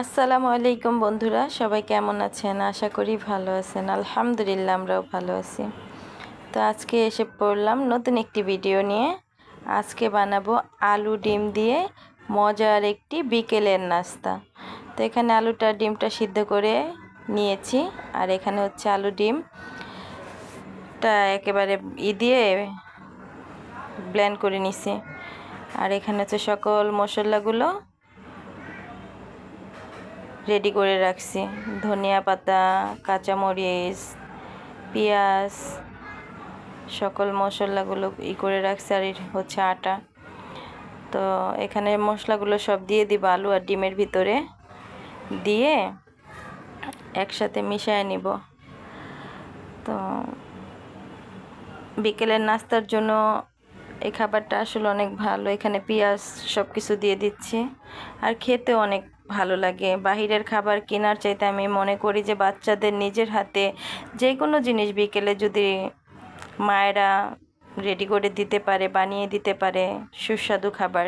আসসালামু আলাইকুম বন্ধুরা, সবাই কেমন আছেন? আশা করি ভালো আছেন। আলহামদুলিল্লাহ, আমরাও ভালো আছি। তো আজকে এসে পড়লাম নতুন একটি ভিডিও নিয়ে। আজকে বানাবো আলু ডিম দিয়ে মজার একটি বিকেলের নাস্তা। তো এখানে আলুটা, ডিমটা সিদ্ধ করে নিয়েছি। আর এখানে হচ্ছে আলু ডিমটা একেবারে ই দিয়ে ব্লেন্ড করে নিছি। আর এখানে হচ্ছে সকল মশলাগুলো রেডি করে রাখছি। ধনিয়া পাতা, কাঁচামরিচ, পেঁয়াজ, সকল মশলাগুলো ই করে রাখছি, আর হচ্ছে আটা। তো এখানে মশলাগুলো সব দিয়ে দিব আলু আর ডিমের ভিতরে। দিয়ে একসাথে মিশিয়ে নিব। তো বিকেলের নাস্তার জন্য এই খাবারটা আসলে অনেক ভালো। এখানে পেঁয়াজ সব কিছু দিয়ে দিচ্ছি। আর খেতে অনেক ভালো লাগে। বাহিরের খাবার কেনার চাইতে আমি মনে করি যে বাচ্চাদের নিজের হাতে যে কোনো জিনিস বিকেলে যদি মায়েরা রেডি করে দিতে পারে, বানিয়ে দিতে পারে সুস্বাদু খাবার,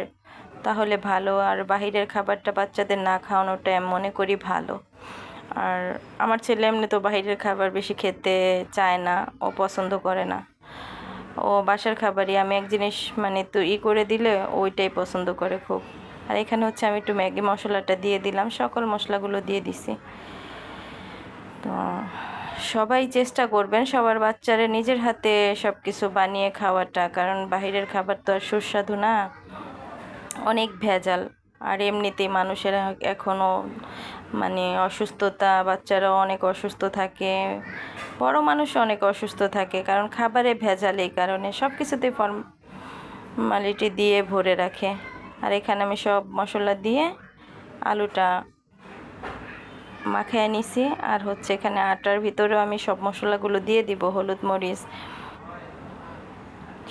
তাহলে ভালো। আর বাহিরের খাবারটা বাচ্চাদের না খাওয়ানোটা আমি মনে করি ভালো। আর আমার ছেলে এমনি তো বাহিরের খাবার বেশি খেতে চায় না, ও পছন্দ করে না। ও বাসার খাবারই আমি এক জিনিস মানে তো ই করে দিলে ওইটাই পছন্দ করে খুব। আর এখানে হচ্ছে আমি একটু ম্যাগি মশলাটা দিয়ে দিলাম, সকল মশলাগুলো দিয়ে দিছি। তো সবাই চেষ্টা করবেন সবার বাচ্চারা নিজের হাতে সব কিছু বানিয়ে খাওয়াটা, কারণ বাহিরের খাবার তো আর সুস্বাদু না। অনেক ভেজাল। আর এমনিতেই মানুষেরা এখনও মানে অসুস্থতা, বাচ্চারাও অনেক অসুস্থ থাকে, বড় মানুষ অনেক অসুস্থ থাকে, কারণ খাবারে ভেজাল এই কারণে সব কিছুতেই ফর্মালিটি দিয়ে ভরে রাখে। আর এখানে আমি সব মশলা দিয়ে আলুটা মাখিয়ে নিছি। আর হচ্ছে এখানে আটার ভিতরেও আমি সব মশলাগুলো দিয়ে দিব, হলুদ মরিচ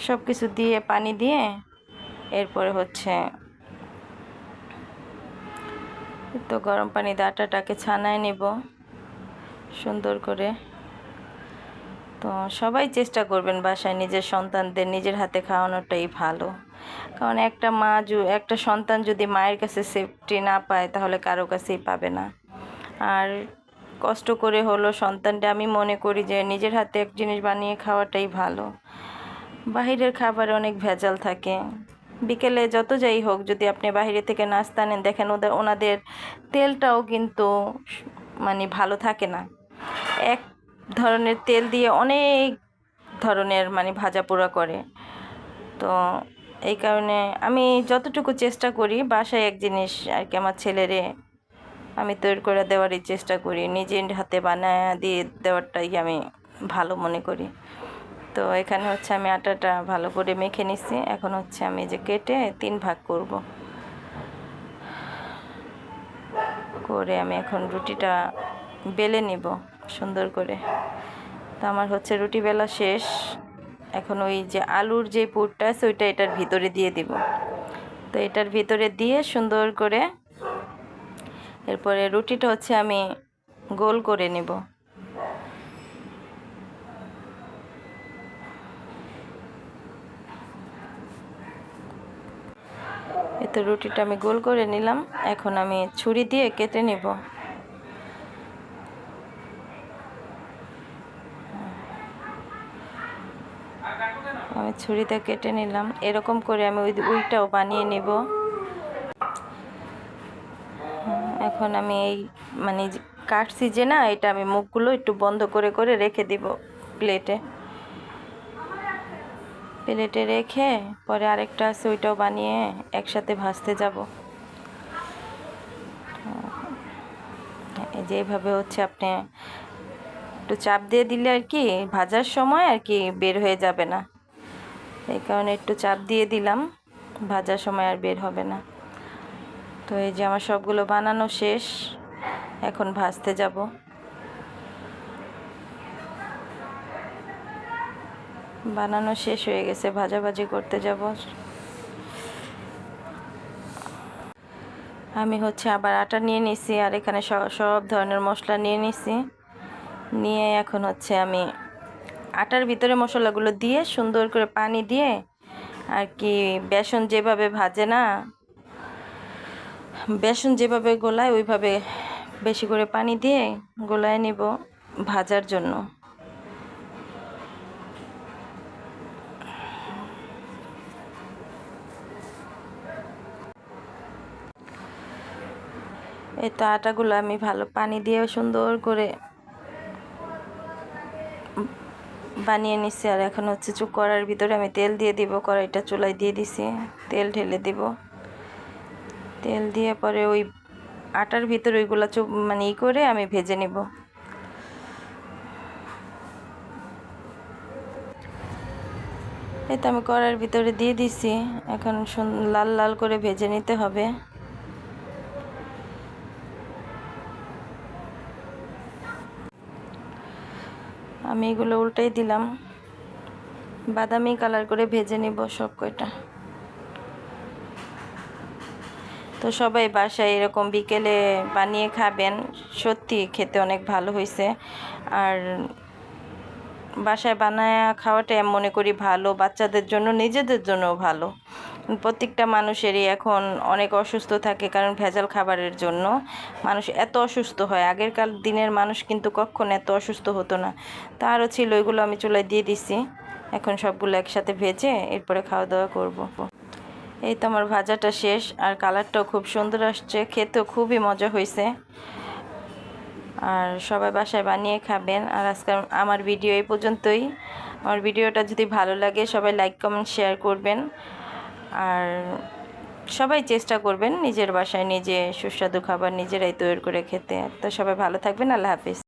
সব কিছু দিয়ে পানি দিয়ে। এরপরে হচ্ছে তো গরম পানিতে আটাটাকে ছানায় নিব সুন্দর করে। তো সবাই চেষ্টা করবেন বাসায় নিজের সন্তানদের নিজের হাতে খাওয়ানোটাই ভালো। কারণ একটা মা একটা সন্তান যদি মায়ের কাছে সেফটি না পায়, তাহলে কারও কাছেই পাবে না। আর কষ্ট করে হলো সন্তানটা, আমি মনে করি যে নিজের হাতে এক জিনিস বানিয়ে খাওয়াটাই ভালো। বাহিরের খাবারে অনেক ভেজাল থাকে। বিকেলে যত যাই হোক, যদি আপনি বাহিরে থেকে নাস্তা নেন, দেখেন ওদের ওনাদের তেলটাও কিন্তু মানে ভালো থাকে না। এক ধরনের তেল দিয়ে অনেক ধরনের মানে ভাজা পোড়া করে। তো এই কারণে আমি যতটুকু চেষ্টা করি বাসায় এক জিনিস আর কি আমার ছেলেরে আমি তৈরি করে দেওয়ারই চেষ্টা করি। নিজের হাতে বানায় দিয়ে দেওয়ারটাই আমি ভালো মনে করি। তো এখানে হচ্ছে আমি আটাটা ভালো করে মেখে নিচ্ছি এখন হচ্ছে আমি যে কেটে তিন ভাগ করব। করে আমি এখন রুটিটা বেলে নিব সুন্দর করে। তো আমার হচ্ছে রুটি বেলা শেষ। এখন ওই যে আলুর যে পুরটা আছে, ওইটা এটার ভিতরে দিয়ে দিব। তো এটার ভিতরে দিয়ে সুন্দর করে এরপরে রুটিটা হচ্ছে আমি গোল করে নেব। এতে রুটিটা আমি গোল করে নিলাম। এখন আমি ছুরি দিয়ে কেটে নেব। আমি ছুরিতে কেটে নিলাম। এরকম করে আমি ওই উইটাও বানিয়ে নেব। এখন আমি এই মানে কাটছি যে না, এটা আমি মুখগুলো একটু বন্ধ করে করে রেখে দিব প্লেটে। প্লেটে রেখে পরে আরেকটা আছে, ওইটাও বানিয়ে একসাথে ভাজতে যাব। যেভাবে হচ্ছে আপনি একটু চাপ দিয়ে দিলে আর কি, ভাজার সময় আর কি বের হয়ে যাবে না। এই কারণে একটু চাপ দিয়ে দিলাম। ভাজার সময় আর বের হবে না। তো এই যে আমার সবগুলো বানানো শেষ। এখন ভাজতে যাব। বানানো শেষ হয়ে গেছে। ভাজাভাজি করতে যাব। আমি হচ্ছে আবার আটা নিয়ে নিছি আর এখানে সব ধরনের মশলা নিয়ে নিছি। নিয়ে এখন হচ্ছে আমি আটার ভিতরে মশলাগুলো দিয়ে সুন্দর করে পানি দিয়ে আর কি বেসন যেভাবে ভাজে না, বেসন যেভাবে গোলায় ওইভাবে বেশি করে পানি দিয়ে গোলায় নিব ভাজার জন্য। এই তো আটাগুলো আমি ভালো পানি দিয়ে সুন্দর করে বানিয়ে নিচ্ছি আর এখন হচ্ছে চুপ করার ভিতরে আমি তেল দিয়ে দিব, কড়াইটা চুলায় দিয়ে দিছি, তেল ঢেলে দিব। তেল দিয়ে পরে ওই আটার ভিতরে ওইগুলো চুপ মানে ই করে আমি ভেজে নিব। এই তো আমি কড়াইয়ের ভিতরে দিয়ে দিছি, এখন লাল লাল করে ভেজে নিতে হবে। আমি এগুলো উল্টাই দিলাম। বাদামি কালার করে ভেজে নিব সব কয়টা। তো সবাই বাসায় এরকম বিকেলে বানিয়ে খাবেন, সত্যি খেতে অনেক ভালো হয়েছে আর বাসায় বানায় খাওয়াটা মনে করি ভালো, বাচ্চাদের জন্য, নিজেদের জন্যও ভালো। প্রত্যেকটা মানুষেরই এখন অনেক অসুস্থ থাকে কারণ ভেজাল খাবারের জন্য। মানুষ এত অসুস্থ হয়, আগেরকার দিনের মানুষ কিন্তু কখনো এত অসুস্থ হতো না। তারও ছিল, ওইগুলো আমি চুলায় দিয়ে দিছি। এখন সবগুলো একসাথে ভেজে এরপরে খাওয়া দাওয়া করব। এই তো আমার ভাজাটা শেষ, আর কালারটাও খুব সুন্দর আসছে, খেতেও খুবই মজা হয়েছে আর সবাই বাসায় বানিয়ে খাবেন। আর আজকে আমার ভিডিও এই পর্যন্তই। আমার ভিডিওটা যদি ভালো লাগে, সবাই লাইক কমেন্ট শেয়ার করবেন। আর সবাই চেষ্টা করবেন নিজের বাসায় নিজে সুস্বাদু খাবার নিজেরাই তৈরি করে খেতে। তো সবাই ভালো থাকবেন, আল্লাহ হাফিজ।